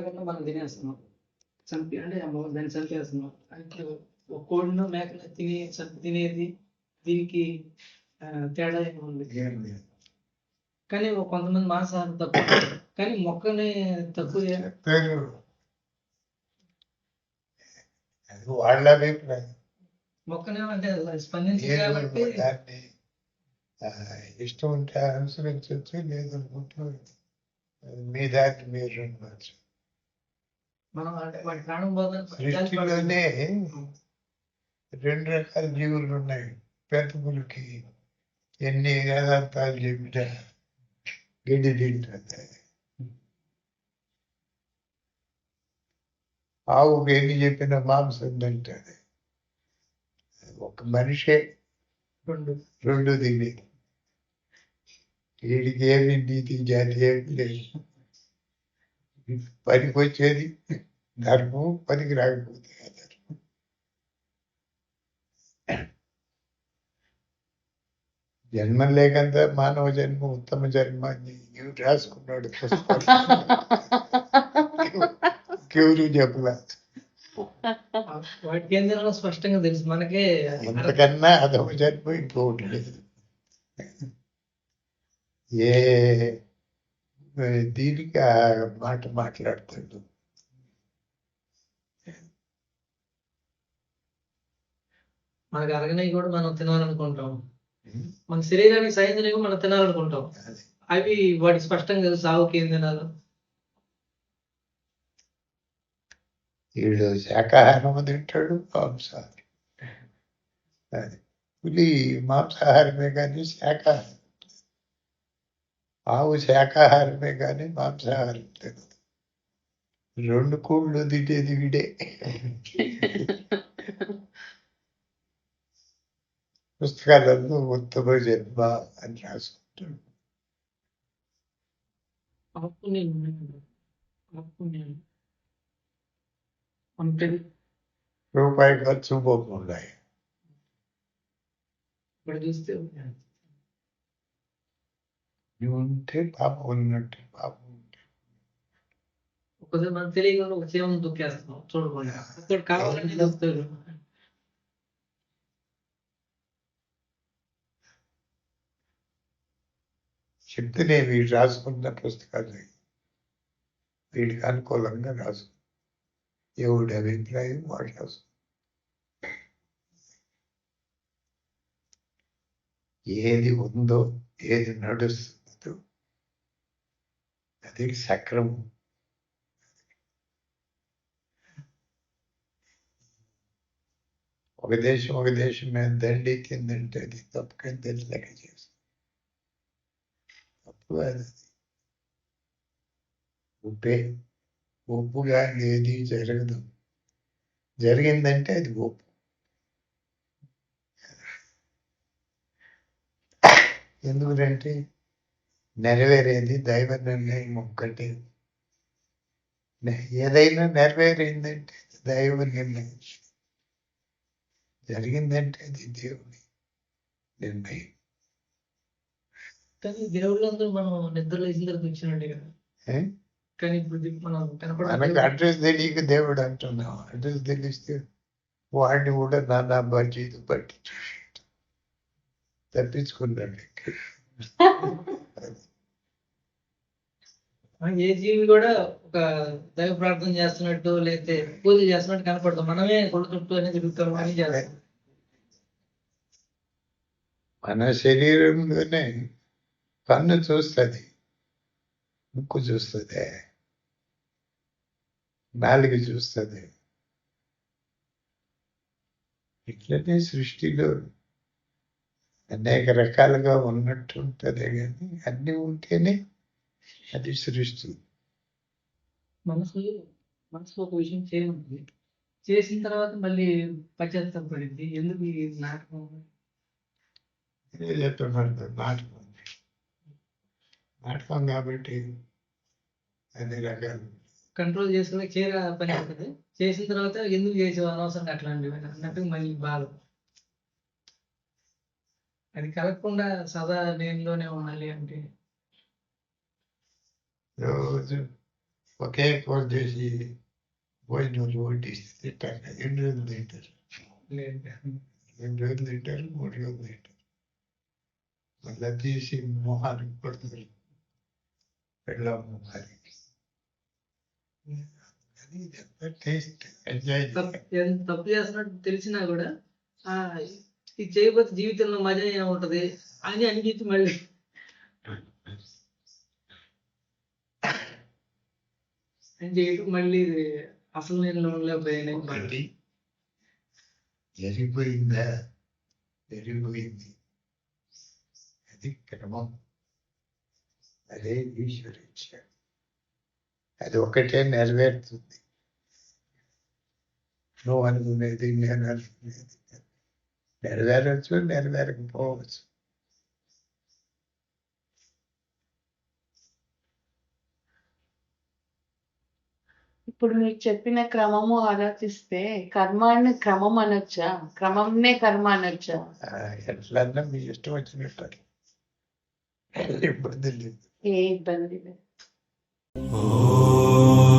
మొక్క రాకుండా మనం తినేస్తున్నాం చంపి అంటే అమ్మ దాన్ని చంపేస్తున్నాం అంటే ఒక కోడినో మేకను తిని చంపి తినేది దీనికి ఆ, తేడా ఏమి ఉంది ఏం లేదు. కానీ ఒక కొంతమంది మాంసాహారం తక్కువ కానీ మొక్కని తక్కువ చే- చెప్పారు అది వాళ్ళ అభిప్రాయం మొక్కనే అంటే స్పందించింది ఏదో కాబట్టి దాన్ని ఆ, ఇష్టం ఉంటే అనుసరించవచ్చు లేదనుకుంటే మీ దాన్ని మీరు ఉండవచ్చు మనం అంటే వాటి ప్రాణం పోదని సృష్టిలోనే రెండు రకాల జీవులు ఉన్నాయి. పెద్దపులకి ఎన్ని వేదాంతాలు చెప్పినా గడ్డి తింటుంది. ఆవుకి ఎన్ని చెప్పినా మాంసం తింటుంది. ఒక మనిషే రెండు. రెండు తిని. వీడికి ఏమి నీతి జాతి ఏమి లేదు. పనికి వచ్చేది ధర్మం పనికి రాకపోతే అధర్మం. జన్మ లేకంత మానవ జన్మ ఉత్తమ జన్మ అని ఇవి రాసుకున్నాడు? ఎవరు చెప్పలా? వాటికి స్పష్టంగా తెలుసు. మనకే ఎంతకన్నా అధమ జన్మ ఇంకొకటి లేదు. ఏ దీనికి ఆ మాట మాట్లాడతాడు మనకు అరగనవి కూడా మనం తినాలనుకుంటాం. మన శరీరానికి సైంధనవి మనం తినాలనుకుంటాం. అవి వాటికి స్పష్టంగా తెలుసు ఆవుకి ఏం తినాలో. వీడు శాకాహారం తింటాడు మాంసాహారం. అది. పులి మాంసాహారమే కానీ శాకాహారం. ఆవు శాకాహారమే కానీ మాంసాహారం తినదు. రెండు కూళ్ళు తినేది వీడే. పుస్తకాలలో ఉత్తమ జన్మ అని రాసుకుంటాడు. ఆపు నేను ఆపు నేను మన పెళ్లి రూపాయి ఖర్చు పోకుండా ఇప్పుడు చూస్తే నువ్వు ఉంటే పాపం ఉన్నట్టు పాపం ఉంటే ఒకసారి మనం తెలియకుండా ఒక చీమను దుక్కేస్తున్నాం చూడకుండా అక్కడ కావాలంటే దొరుకుతారు చెప్తేనే వీడు రాసుకున్న పుస్తకాలు వీడికి అనుకూలంగా రాసు ఎవడి అభిప్రాయం వాడు రాసు ఏది ఉందో ఏది నడుస్తుందో అది సక్రమం ఒక దేశం ఒక దేశం మీద దండి కిందంటే అది తప్పు కింద లెక్క చేసి. తప్పు కాదు అది. ఉప్పే ఉప్పుగా ఏది జరగదు. జరిగిందంటే అది ఉప్పు ఎందుకంటే నెరవేరేది దైవ నిర్ణయం ఒక్కటి. ఏదైనా నెరవేరిందంటే దైవ నిర్ణయం. జరిగిందంటే అది దేవుని నిర్ణయం. కానీ దేవుళ్ళందరూ మనం నిద్ర లేచిన తర్వాత వచ్చినట్టే కదా? ఏ? కానీ ఇప్పుడు మనం కనపడ అడ్రస్ తెలియక దేవుడు అంటున్నాం అడ్రస్ తెలిస్తే వాడిని కూడా నానా బడ్జెట్ బట్టి తప్పించుకున్నాడు ఏ జీవి కూడా ఒక దైవ ప్రార్థన చేస్తున్నట్టు లేకపోతే పూజ చేస్తున్నట్టు కనపడతాం మనమే కొడుతుంటూ అనేది తిరుగుతాం అని చేస్తాం. మన శరీరంలోనే కన్ను చూస్తుంది ముక్కు చూస్తుంది నాలుగు చూస్తుంది. ఇట్లనే సృష్టిలో అనేక రకాలుగా ఉన్నట్టు ఉంటుంది కానీ అన్ని ఉంటేనే అది సృష్టి మనసు మనసు ఒక విషయం చేయమంటుంది చేసిన తర్వాత మళ్ళీ పశ్చాత్తాపడింది ఎందుకు ఈ నాటకం? ఇదే చెప్తున్నాను నాటకం నాటకం కాబట్టి అన్ని రకాలు. కంట్రోల్ చేసుకునే చీర పని అవుతుంది. చేసిన తర్వాత ఎందుకు చేసావు? అనవసరంగా అట్లాంటివి అన్నట్టు మళ్ళీ బాధ. అది కలగకుండా సదా నేనులోనే ఉండాలి అంటే ఒకే కూర చేసి భోజనం వడ్డిస్తే తింటాను ఎన్ని రోజులు తింటారు లేదు రెండు రోజులు తింటారు మూడు రోజులు తింటారు మళ్ళీ తీసి మొహానికి కొడుతారు పెళ్ళ మొహానికి అది ఇదంతా టేస్ట్ ఎంజాయ్ తప్పు ఎంత తప్పు చేస్తున్నట్టు తెలిసినా కూడా ఆ ఇది చేయకపోతే జీవితంలో మజా ఏముంటది అని అనిపించి మళ్ళీ అని చేయటం మళ్ళీ ఇది అసలు నేను ఉండలేకపోయాను ఒకటి జరిగిపోయిందా జరిగిపోయింది అది క్రమం అదే ఈశ్వరీచ్ఛ అది ఒకటే నెరవేరుతుంది నువ్వు అనుకునేది నేను అనుకునేది నెరవేరవచ్చు నెరవేరకపోవచ్చు ఇప్పుడు మీరు చెప్పిన క్రమము ఆలోచిస్తే కర్మాన్ని క్రమం అనొచ్చా? క్రమంనే కర్మ అనొచ్చా? ఎట్లన్నా మీ ఇష్టం వచ్చినట్టు. ఇబ్బంది లేదు. ఏ ఇబ్బంది లేదు. ఓ